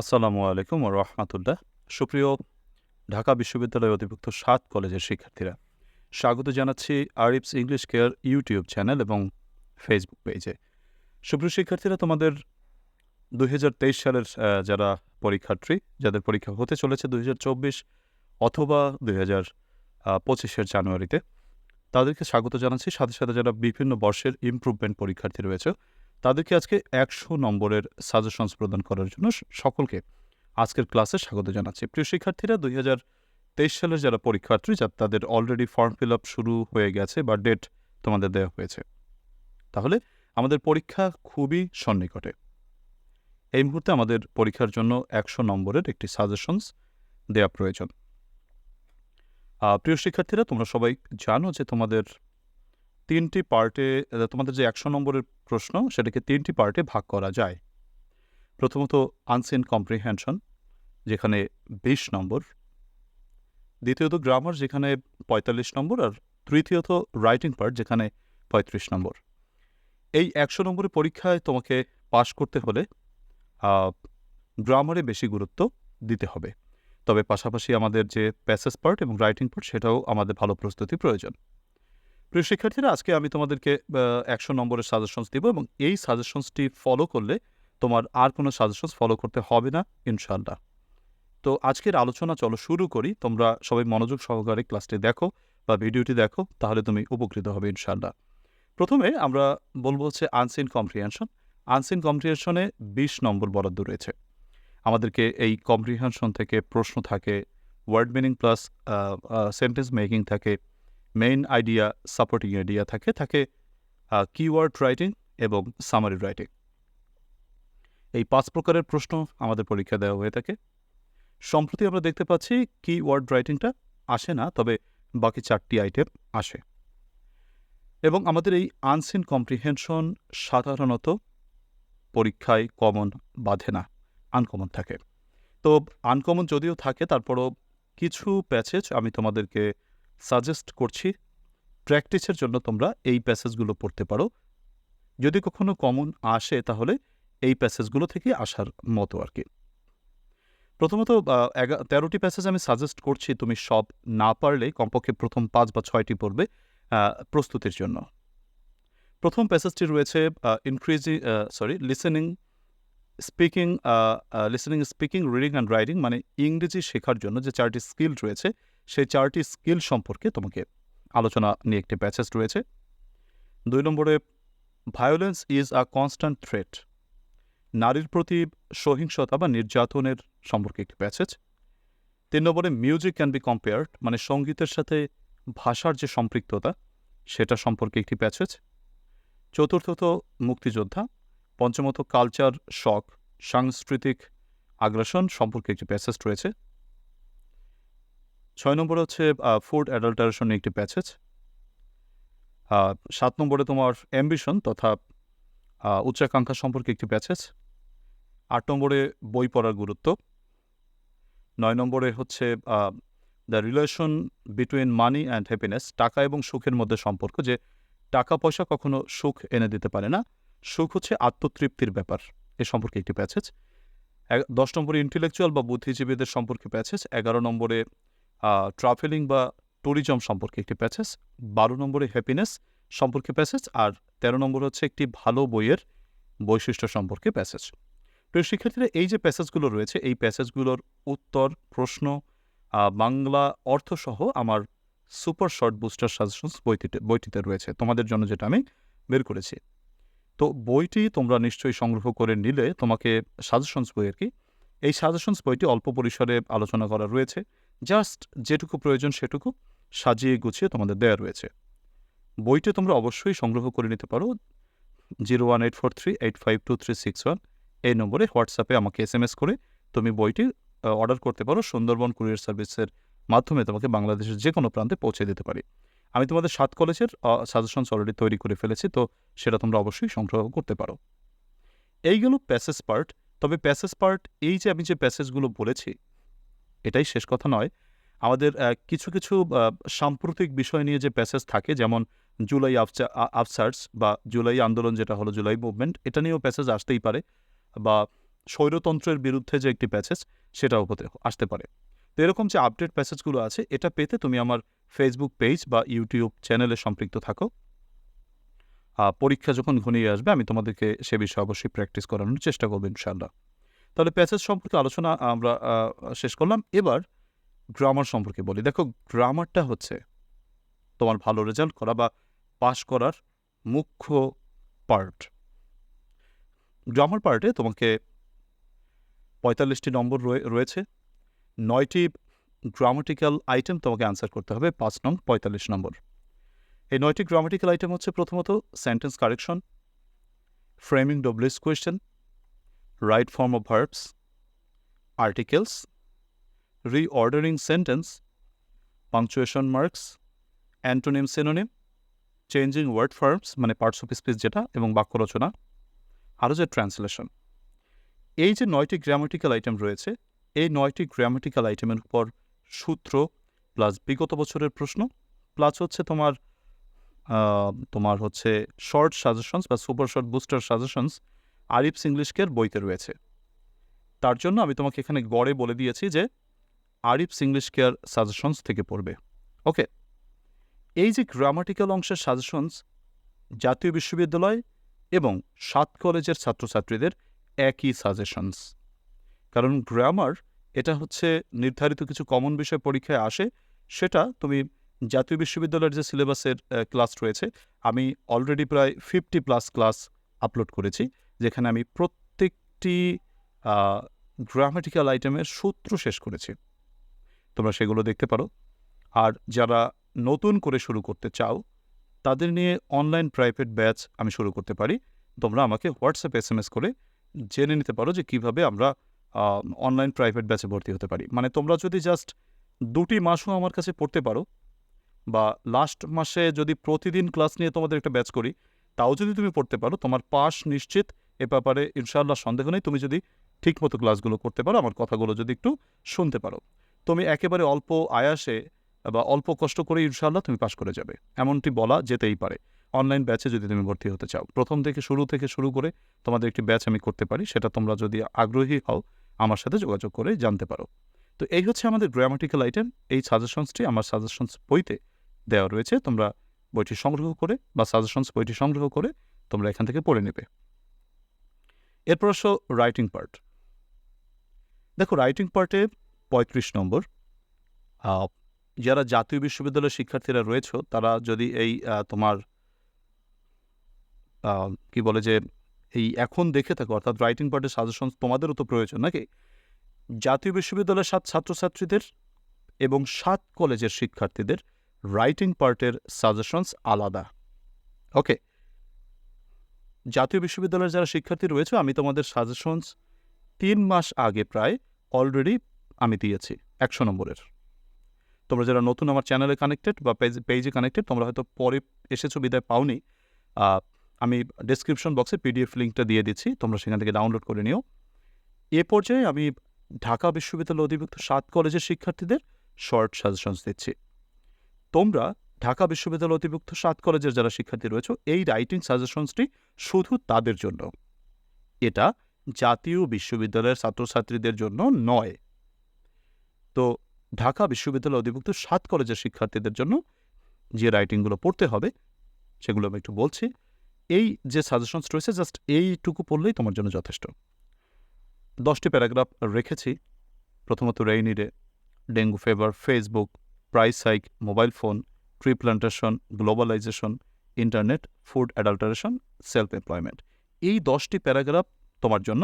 আসসালামু আলাইকুম রহমাতুল্লাহ। সুপ্রিয় ঢাকা বিশ্ববিদ্যালয় অধিভুক্ত সাত কলেজের শিক্ষার্থীরা, স্বাগত জানাচ্ছি Arif's English care YouTube channel এবং ফেসবুক পেজে। সুপ্রিয় শিক্ষার্থীরা, তোমাদের দুই হাজার তেইশ সালের যারা পরীক্ষার্থী, যাদের পরীক্ষা হতে চলেছে দুই হাজার চব্বিশ অথবা দুই হাজার পঁচিশের জানুয়ারিতে, তাদেরকে স্বাগত জানাচ্ছি। সাথে সাথে যারা বিভিন্ন বর্ষের ইমপ্রুভমেন্ট পরীক্ষার্থী রয়েছে তাদেরকে আজকে একশো নম্বরের সাজেশনস প্রদান করার জন্য সকলকে আজকের ক্লাসে স্বাগত জানাচ্ছি। প্রিয় শিক্ষার্থীরা, দুই হাজার তেইশ সালের যারা পরীক্ষার্থী, যা তাদের অলরেডি ফর্ম ফিল আপ শুরু হয়ে গেছে বা ডেট তোমাদের দেওয়া হয়েছে। তাহলে আমাদের পরীক্ষা খুবই সন্নিকটে। এই মুহূর্তে আমাদের পরীক্ষার জন্য একশো নম্বরের একটি সাজেশনস দেওয়া প্রয়োজন। প্রিয় শিক্ষার্থীরা, তোমরা সবাই জানো যে তোমাদের তিনটি পার্টে তোমাদের যে একশো নম্বরের প্রশ্ন, সেটাকে তিনটি পার্টে ভাগ করা যায়। প্রথমত আনসিন কম্প্রিহেনশন, যেখানে বিশ নম্বর। দ্বিতীয়ত গ্রামার, যেখানে পঁয়তাল্লিশ নম্বর। আর তৃতীয়ত রাইটিং পার্ট, যেখানে পঁয়ত্রিশ নম্বর। এই একশো নম্বরের পরীক্ষায় তোমাকে পাশ করতে হলে গ্রামারে বেশি গুরুত্ব দিতে হবে। তবে পাশাপাশি আমাদের যে প্যাসেজ পার্ট এবং রাইটিং পার্ট, সেটাও আমাদের ভালো প্রস্তুতি প্রয়োজন। প্রিয় শিক্ষার্থীরা, আজকে আমি তোমাদেরকে একশো নম্বরের সাজেশনস দিব এবং এই সাজেশনসটি ফলো করলে তোমার আর কোনো সাজেশনস ফলো করতে হবে না ইনশাল্লাহ তো আজকের আলোচনা চলো শুরু করি। তোমরা সবাই মনোযোগ সহকারে ক্লাসটি দেখো বা ভিডিওটি দেখো, তাহলে তুমি উপকৃত হবে ইনশাল্লাহ প্রথমে আমরা বলব হচ্ছে আনসিন কম্প্রিহেনশন আনসিন কম্প্রিহেনশনে বিশ নম্বর বরাদ্দ রয়েছে। আমাদেরকে এই কম্প্রিহেনশন থেকে প্রশ্ন থাকে word meaning plus sentence making থাকে মেইন আইডিয়া সাপোর্টিং আইডিয়া থাকে থাকে কিওয়ার্ড রাইটিং এবং সামারি রাইটিং এই পাঁচ প্রকারের প্রশ্ন আমাদের পরীক্ষা দেওয়া হয়ে থাকে। সম্প্রতি আমরা দেখতে পাচ্ছি কিওয়ার্ড রাইটিংটা আসে না, তবে বাকি চারটি আইটেম আসে। এবং আমাদের এই আনসিন কম্প্রিহেনশন সাধারণত পরীক্ষায় কমন বাধে না আনকমন থাকে। তো আনকমন যদিও থাকে, তারপরও কিছু প্যাচেজ আমি তোমাদেরকে সাজেস্ট করছি প্র্যাকটিসের জন্য তোমরা এই প্যাসেজগুলো পড়তে পারো। যদি কখনো কমন আসে তাহলে এই প্যাসেজগুলো থেকে আসার মতো আর কি প্রথমত তেরোটি প্যাসেজ আমি সাজেস্ট করছি তুমি সব না পারলে কমপক্ষে প্রথম পাঁচ বা ছয়টি পড়বে প্রস্তুতির জন্য। প্রথম প্যাসেজটি রয়েছে increasing sorry listening speaking listening speaking reading and writing মানে ইংরেজি শেখার জন্য যে চারটি স্কিল রয়েছে সেই চারটি স্কিল সম্পর্কে তোমাকে আলোচনা নিয়ে একটি প্যাসেজ রয়েছে। দুই নম্বরে violence is a constant threat নারীর প্রতি সহিংসতা বা নির্যাতনের সম্পর্কে একটি প্যাসেজ তিন নম্বরে মিউজিক ক্যান বি কম্পেয়ার্ড মানে সঙ্গীতের সাথে ভাষার যে সম্পৃক্ততা, সেটা সম্পর্কে একটি প্যাসেজ চতুর্থত, মুক্তিযোদ্ধা। পঞ্চমত কালচার শক সাংস্কৃতিক আগ্রাসন সম্পর্কে একটি প্যাসেজ রয়েছে। ছয় নম্বরে হচ্ছে ফুড অ্যাডাল্টারেশন একটি প্যাসেজ সাত নম্বরে তোমার অ্যাম্বিশন তথা উচ্চাকাঙ্ক্ষা সম্পর্কে একটি প্যাসেজ আট নম্বরে বই পড়ার গুরুত্ব। নয় নম্বরে হচ্ছে the relation between money and happiness টাকা এবং সুখের মধ্যে সম্পর্ক, যে টাকা পয়সা কখনো সুখ এনে দিতে পারে না। সুখ হচ্ছে আত্মতৃপ্তির ব্যাপার, এ সম্পর্কে একটি প্যাসেজ দশ নম্বরে ইন্টেলেকচুয়াল বা বুদ্ধিজীবীদের সম্পর্কে প্যাসেজ এগারো নম্বরে ট্রাভেলিং বা ট্যুরিজম সম্পর্কে একটি প্যাসেজ, বারো নম্বরে হ্যাপিনেস সম্পর্কে প্যাসেজ, আর তেরো নম্বর হচ্ছে একটি ভালো বইয়ের বৈশিষ্ট্য সম্পর্কে প্যাসেজ। প্রিয় শিক্ষার্থীরা এই যে প্যাসেজগুলো রয়েছে, এই প্যাসেজগুলোর উত্তর, প্রশ্ন বাংলা অর্থসহ আমার সুপার শর্ট বুস্টার সাজেশনস বইটিতে বইটিতে রয়েছে। তোমাদের জন্য যেটা আমি বের করেছি। তো বইটি তোমরা নিশ্চয়ই সংগ্রহ করে নিলে, তোমাকে সাজেশনস বই আর কি। এই সাজেশনস বইটি অল্প পরিসরে আলোচনা করা রয়েছে। জাস্ট যেটুকু প্রয়োজন সেটুকু সাজিয়ে গুছিয়ে তোমাদের দেয়া রয়েছে। বইটি তোমরা অবশ্যই সংগ্রহ করে নিতে পারো। Zero one eight four three eight five two three six one এই নম্বরে হোয়াটসঅ্যাপে আমাকে এস এম এস করে তুমি বইটি অর্ডার করতে পারো। সুন্দরবন কুরিয়ার সার্ভিসের মাধ্যমে তোমাকে বাংলাদেশের যে কোনো প্রান্তে পৌঁছে দিতে পারি। আমি তোমাদের সাত কলেজের সাজেশনস অলরেডি তৈরি করে ফেলেছি, তো সেটা তোমরা অবশ্যই সংগ্রহ করতে পারো। এই গেল প্যাসেজ পার্ট তবে প্যাসেজ পার্ট এই যে আমি যে প্যাসেজগুলো বলেছি এটাই শেষ কথা নয়। আমাদের কিছু কিছু সাম্প্রতিক বিষয় নিয়ে যে প্যাসেজ থাকে, যেমন জুলাই আফসার্স বা জুলাই আন্দোলন যেটা হলো জুলাই মুভমেন্ট এটা নিয়েও প্যাসেজ আসতেই পারে বা স্বৈরতন্ত্রের বিরুদ্ধে যে একটি প্যাসেজ সেটাও হতে, আসতে পারে। তো এরকম যে আপডেট প্যাসেজগুলো আছে, এটা পেতে তুমি আমার ফেসবুক পেজ বা ইউটিউব চ্যানেলে সম্পৃক্ত থাকো। পরীক্ষা যখন ঘনিয়ে আসবে, আমি তোমাদেরকে সে বিষয়ে অবশ্যই প্র্যাকটিস করানোর চেষ্টা করব ইনশাল্লাহ তাহলে প্যাসেজ সম্পর্কে আলোচনা আমরা শেষ করলাম। এবার গ্রামার সম্পর্কে বলি। দেখো, গ্রামারটা হচ্ছে তোমার ভালো রেজাল্ট করা বা পাশ করার মুখ্য পার্ট গ্রামার পার্টে তোমাকে পঁয়তাল্লিশটি নম্বর রয়ে- রয়েছে। নয়টি গ্রামাটিক্যাল আইটেম তোমাকে অ্যান্সার করতে হবে পাঁচ নং পঁয়তাল্লিশ নম্বর। এই নয়টি গ্রামাটিক্যাল আইটেম হচ্ছে প্রথমত sentence correction framing WH question right form of verbs articles reordering sentence punctuation marks antonym synonym changing word forms মানে পার্টস অফ স্পিচ যেটা এবং বাক্য রচনা, আরও যে ট্রান্সলেশন এই যে নয়টি গ্রামাটিক্যাল আইটেম রয়েছে, এই নয়টি গ্রামাটিক্যাল আইটেমের উপর সূত্র প্লাস বিগত বছরের প্রশ্ন প্লাস হচ্ছে তোমার তোমার হচ্ছে শর্ট সাজেশনস বা super short booster suggestions Arif's ইংলিশকের বইতে রয়েছে। তার জন্য আমি তোমাকে এখানে গড়ে বলে দিয়েছি যে আরিফ ইংলিশ কেয়ার সাজেশনস থেকে পড়বে। ওকে এই যে গ্রামাটিক্যাল অংশের সাজেশনস জাতীয় বিশ্ববিদ্যালয় এবং সাত কলেজের ছাত্রছাত্রীদের একই সাজেশনস কারণ গ্রামার এটা হচ্ছে নির্ধারিত কিছু কমন বিষয় পরীক্ষায় আসে, সেটা তুমি জাতীয় বিশ্ববিদ্যালয়ের যে সিলেবাসের ক্লাস রয়েছে, আমি অলরেডি প্রায় ফিফটি প্লাস ক্লাস আপলোড করেছি। যেখানে আমি প্রত্যেকটি গ্রামাটিক্যাল আইটেমের সূত্র শেষ করেছি। তোমরা সেগুলো দেখতে পারো। আর যারা নতুন করে শুরু করতে চাও, তাদের নিয়ে অনলাইন প্রাইভেট ব্যাচ আমি শুরু করতে পারি। তোমরা আমাকে হোয়াটসঅ্যাপ এস এম এস করে জেনে নিতে পারো যে কীভাবে আমরা অনলাইন প্রাইভেট ব্যাচে ভর্তি হতে পারি। মানে তোমরা যদি জাস্ট দুটি মাসও আমার কাছে পড়তে পারো বা লাস্ট মাসে যদি প্রতিদিন ক্লাস নিয়ে তোমাদের একটা ব্যাচ করি, তাও যদি তুমি পড়তে পারো, তোমার পাস নিশ্চিত এ ব্যাপারে ইনশাআল্লাহ সন্দেহ নেই। তুমি যদি ঠিকমতো ক্লাসগুলো করতে পারো, আমার কথাগুলো যদি একটু শুনতে পারো। তুমি একেবারে অল্প আয়াসে বা অল্প কষ্ট করে ইনশাআল্লাহ তুমি পাশ করে যাবে। এমনটি বলা যেতেই পারে। অনলাইন ব্যাচে যদি তুমি ভর্তি হতে চাও, প্রথম থেকে শুরু থেকে শুরু করে তোমাদের একটি ব্যাচ আমি করতে পারি, সেটা তোমরা যদি আগ্রহী হও, আমার সাথে যোগাযোগ করে জানতে পারো। তো এই হচ্ছে আমাদের গ্রামাটিক্যাল আইটেম এই সাজেশনসটি আমার সাজেশনস বইতে দেওয়া রয়েছে। তোমরা বইটি সংগ্রহ করে বা সাজেশনস বইটি সংগ্রহ করে তোমরা এখান থেকে পড়ে নেবে। এরপর আসো রাইটিং পার্ট দেখো রাইটিং পার্টে পঁয়ত্রিশ নম্বর যারা জাতীয় বিশ্ববিদ্যালয়ের শিক্ষার্থীরা রয়েছে, তারা যদি এই তোমার কি বলে যে, এই এখন দেখে থাকো, অর্থাৎ রাইটিং পার্টের সাজেশন তোমাদেরও তো প্রয়োজন নাকি? জাতীয় বিশ্ববিদ্যালয়ের সাত ছাত্রছাত্রীদের এবং সাত কলেজের শিক্ষার্থীদের রাইটিং পার্টের সাজেশনস আলাদা। ওকে জাতীয় বিশ্ববিদ্যালয়ের যারা শিক্ষার্থী রয়েছে, আমি তোমাদের সাজেশনস তিন মাস আগে প্রায় অলরেডি আমি দিয়েছি, একশো নম্বরের। তোমরা যারা নতুন আমার চ্যানেলে কানেক্টেড বা পেজ পেজে কানেক্টেড তোমরা হয়তো পরে এসেছ, বিদায় পাওনি। আমি ডেসক্রিপশন বক্সে পিডিএফ লিঙ্কটা দিয়ে দিচ্ছি, তোমরা সেখান থেকে ডাউনলোড করে নিও। এ পর্যায়ে আমি ঢাকা বিশ্ববিদ্যালয় অধিভুক্ত সাত কলেজের শিক্ষার্থীদের শর্ট সাজেশনস দিচ্ছি। তোমরা ঢাকা বিশ্ববিদ্যালয় অধিভুক্ত সাত কলেজের যারা শিক্ষার্থী রয়েছে, এই রাইটিং সাজেশনসটি শুধু তাদের জন্য। এটা জাতীয় বিশ্ববিদ্যালয়ের ছাত্রছাত্রীদের জন্য নয়। তো ঢাকা বিশ্ববিদ্যালয় অধিভুক্ত সাত কলেজের শিক্ষার্থীদের জন্য যে রাইটিংগুলো পড়তে হবে, সেগুলো আমি একটু বলছি। এই যে সাজেশনস রয়েছে জাস্ট এইটুকু পড়লেই তোমার জন্য যথেষ্ট। দশটি প্যারাগ্রাফ রেখেছি। প্রথমত rainy day dengue fever Facebook price hike mobile phone tree plantation globalisation, internet, food adulteration self employment এই দশটি প্যারাগ্রাফ তোমার জন্য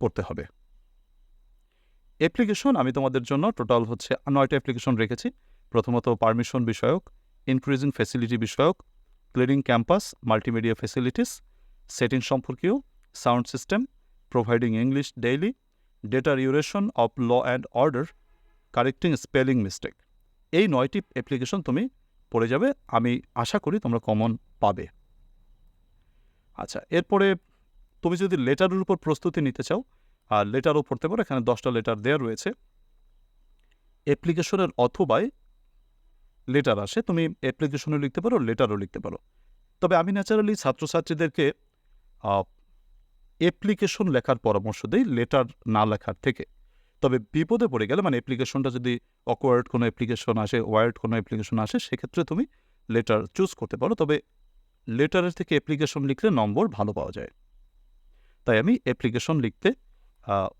পড়তে হবে। অ্যাপ্লিকেশন আমি তোমাদের জন্য টোটাল হচ্ছে নয়টা অ্যাপ্লিকেশন রেখেছি। প্রথমত পারমিশন বিষয়ক, ইনক্রিজিং ফ্যাসিলিটি বিষয়ক, cleaning campus, multimedia facilities, setting সম্পর্কীয়, sound system, providing English daily, deterioration of law and order, correcting spelling mistake. এই নয়টি অ্যাপ্লিকেশন তুমি পড়ে যাবে, আমি আশা করি তোমরা কমন পাবে। আচ্ছা এরপরে তুমি যদি লেটারের উপর প্রস্তুতি নিতে চাও, আর লেটারও পড়তে পারো, এখানে দশটা লেটার দেওয়া রয়েছে। অ্যাপ্লিকেশনের অথবায় লেটার আসে, তুমি অ্যাপ্লিকেশনও লিখতে পারো লেটারও লিখতে পারো। তবে আমি ন্যাচারালি ছাত্রছাত্রীদেরকে অ্যাপ্লিকেশন লেখার পরামর্শ দিই লেটার না লেখার থেকে। তবে বিপদে পড়ে গেলে মানে অ্যাপ্লিকেশনটা যদি অকওয়ার্ড কোনো অ্যাপ্লিকেশন আসে ওয়ার্ড কোনো অ্যাপ্লিকেশন আসে, সেক্ষেত্রে তুমি লেটার চুজ করতে পারো। তবে লেটারের থেকে অ্যাপ্লিকেশন লিখলে নম্বর ভালো পাওয়া যায়। তাই আমি অ্যাপ্লিকেশন লিখতে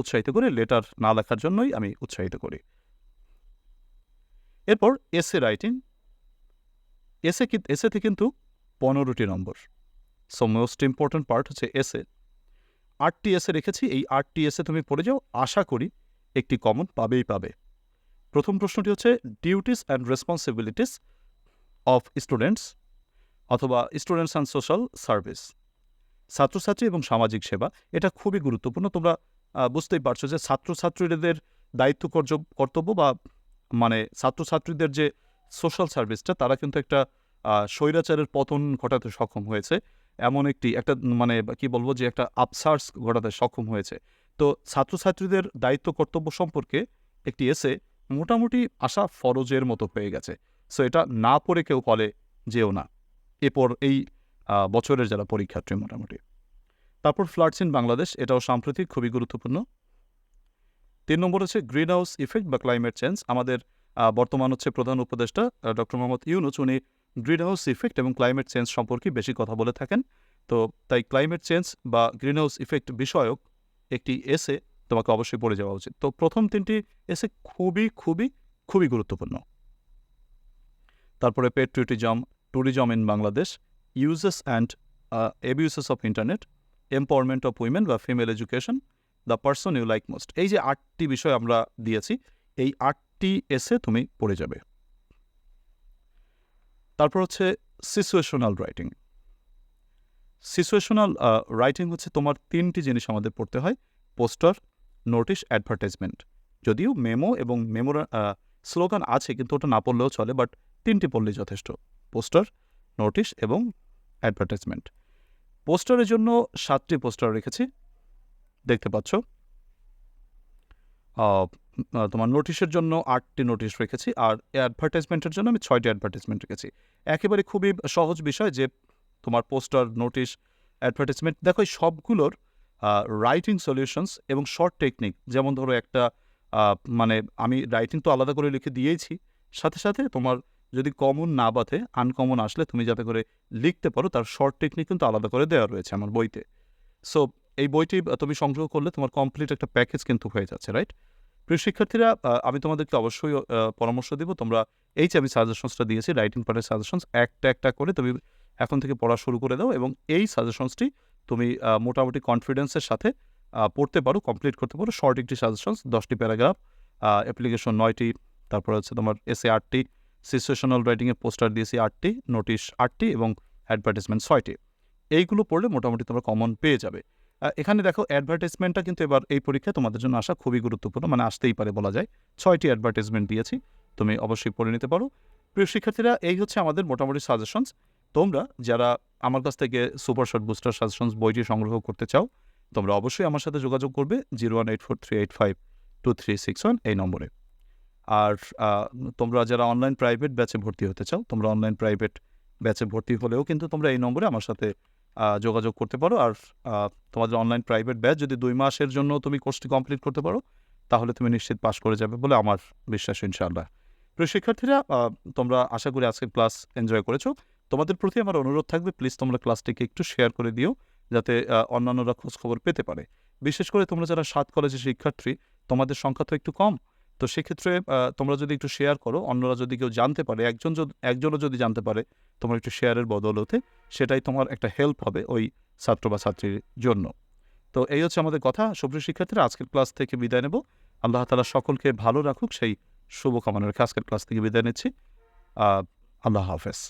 উৎসাহিত করি। লেটার না লেখার জন্যই আমি উৎসাহিত করি। এরপর এসে রাইটিং এসে কি এসেতে কিন্তু পনেরোটি number. So most important part হচ্ছে এসে আটটি এসে রেখেছি। এই আটটি এসে তুমি পড়ে যাও। আশা করি একটি কমন পাবেই পাবে। প্রথম প্রশ্নটি হচ্ছে duties and responsibilities of students অথবা স্টুডেন্টস অ্যান্ড সোশ্যাল সার্ভিস ছাত্রছাত্রী এবং সামাজিক সেবা, এটা খুবই গুরুত্বপূর্ণ। তোমরা বুঝতেই পারছ যে ছাত্রছাত্রীদের দায়িত্ব কর্তব্য বা মানে ছাত্রছাত্রীদের যে সোশ্যাল সার্ভিসটা তারা কিন্তু একটা স্বৈরাচারের পতন ঘটাতে সক্ষম হয়েছে। এমন একটি, একটা মানে কি বলব যে একটা আপসার্স ঘটাতে সক্ষম হয়েছে। তো ছাত্রছাত্রীদের দায়িত্ব কর্তব্য সম্পর্কে একটি এসে মোটামুটি আশা ফরজের মতো হয়ে গেছে। সো এটা না পড়ে কেউ কলে যেও না। এরপর এই বছরের যারা পরীক্ষার্থী মোটামুটি। তারপর ফ্লাডস ইন বাংলাদেশ এটাও সাম্প্রতিক, খুবই গুরুত্বপূর্ণ। তিন নম্বর হচ্ছে গ্রিন হাউস ইফেক্ট বা ক্লাইমেট চেঞ্জ আমাদের বর্তমান হচ্ছে প্রধান উপদেষ্টা ডক্টর মোহাম্মদ ইউনুস, উনি গ্রিন হাউস ইফেক্ট এবং ক্লাইমেট চেঞ্জ সম্পর্কে বেশি কথা বলে থাকেন। তো, তাই ক্লাইমেট চেঞ্জ বা গ্রিন হাউস ইফেক্ট বিষয়ক একটি এসে তোমাকে অবশ্যই পড়ে যাওয়া উচিত। তো প্রথম তিনটি এসে খুবই খুবই খুবই গুরুত্বপূর্ণ। তারপরে patriotism tourism in Bangladesh uses and abuses of internet empowerment of women বা female education the person you like most এই যে আটটি বিষয় আমরা দিয়েছি, এই আটটি এসে তুমি পড়ে যাবে। তারপর হচ্ছে সিচুয়েশনাল রাইটিং সিচুয়েশনাল রাইটিং হচ্ছে তোমার তিনটি জিনিস আমাদের পড়তে হয়, পোস্টার, নোটিশ অ্যাডভার্টাইজমেন্ট যদিও মেমো এবং মেমোর স্লোগান আছে কিন্তু ওটা না পড়লেও চলে বাট তিনটি পড়লেই যথেষ্ট। পোস্টার, নোটিশ এবং অ্যাডভার্টাইজমেন্ট পোস্টারের জন্য সাতটি পোস্টার রেখেছি, দেখতে পাচ্ছ। তোমার নোটিশের জন্য আটটি নোটিশ রেখেছি, আর অ্যাডভার্টাইজমেন্টের জন্য আমি ছয়টি অ্যাডভার্টাইজমেন্ট রেখেছি। একেবারে খুবই সহজ বিষয় যে তোমার পোস্টার, নোটিশ অ্যাডভার্টাইজমেন্ট দেখো সবগুলোর রাইটিং সলিউশনস এবং শর্ট টেকনিক যেমন ধরো একটা মানে আমি রাইটিং তো আলাদা করে লিখে দিয়েছি, সাথে সাথে তোমার যদি কমন না বাঁধে আনকমন আসলে তুমি যাতে করে লিখতে পারো, তার শর্ট টেকনিক কিন্তু আলাদা করে দেওয়া রয়েছে আমার বইতে। সো এই বইটি তুমি সংগ্রহ করলে তোমার কমপ্লিট একটা প্যাকেজ কিন্তু হয়ে যাচ্ছে রাইট প্রিয় শিক্ষার্থীরা আমি তোমাদেরকে অবশ্যই পরামর্শ দেবো, তোমরা এই যে আমি সাজেশনসটা দিয়েছি রাইটিং পার্টের সাজেশনস একটা একটা করে তুমি এখন থেকে পড়া শুরু করে দাও এবং এই সাজেশনসটি তুমি মোটামুটি কনফিডেন্সের সাথে পড়তে পারো কমপ্লিট করতে পারো। শর্ট একটি সাজেশনস দশটি প্যারাগ্রাফ অ্যাপ্লিকেশন নয়টি, তারপর হচ্ছে তোমার এসে আটটি সিচুয়েশনাল রাইটিংয়ে পোস্টার দিয়েছি আটটি নোটিশ আটটি এবং অ্যাডভার্টাইজমেন্ট ছয়টি। এইগুলো পড়লে মোটামুটি তোমরা কমন পেয়ে যাবে। এখানে দেখো অ্যাডভার্টাইজমেন্টটা কিন্তু এবার এই পরীক্ষায় তোমাদের জন্য আসা খুবই গুরুত্বপূর্ণ মানে আসতেই পারে বলা যায়। ছয়টি অ্যাডভার্টাইজমেন্ট দিয়েছি, তুমি অবশ্যই পড়ে নিতে পারো। প্রিয় শিক্ষার্থীরা, এই হচ্ছে আমাদের মোটামুটি সাজেশনস তোমরা যারা আমার কাছ থেকে সুপার শর্ট বুস্টার সাজেশনস বইটি সংগ্রহ করতে চাও, তোমরা অবশ্যই আমার সাথে যোগাযোগ করবে zero one eight four three eight five two three six one এই নম্বরে। আর তোমরা যারা অনলাইন প্রাইভেট ব্যাচে ভর্তি হতে চাও, তোমরা অনলাইন প্রাইভেট ব্যাচে ভর্তি হলেও কিন্তু তোমরা এই নম্বরে আমার সাথে যোগাযোগ করতে পারো। আর তোমাদের অনলাইন প্রাইভেট ব্যাচ যদি দুই মাসের জন্য তুমি কোর্সটি কমপ্লিট করতে পারো, তাহলে তুমি নিশ্চিত পাস করে যাবে বলে আমার বিশ্বাস, ইনশাআল্লাহ। প্রিয় শিক্ষার্থীরা তোমরা আশা করি আজকের ক্লাস এনজয় করেছ। তোমাদের প্রতি আমার অনুরোধ থাকবে প্লিজ তোমরা ক্লাসটিকে একটু শেয়ার করে দিও, যাতে অন্যান্যরা খোঁজ খবর পেতে পারে। বিশেষ করে তোমরা যারা সাত কলেজের শিক্ষার্থী, তোমাদের সংখ্যা তো একটু কম। তো সেক্ষেত্রে তোমরা যদি একটু শেয়ার করো, অন্যরা যদি কেউ জানতে পারে, একজন একজনও যদি জানতে পারে, তোমার একটু শেয়ারের বদলতে, সেটাই তোমার একটা হেল্প হবে ওই ছাত্র বা ছাত্রীর জন্য। তো এই হচ্ছে আমাদের কথা। সুপ্রিয় শিক্ষার্থীরা, আজকের ক্লাস থেকে বিদায় নেব। আল্লাহ তালা সকলকে ভালো রাখুক, সেই শুভকামনা রেখে আজকের ক্লাস থেকে বিদায় নিচ্ছি। আল্লাহ হাফেজ।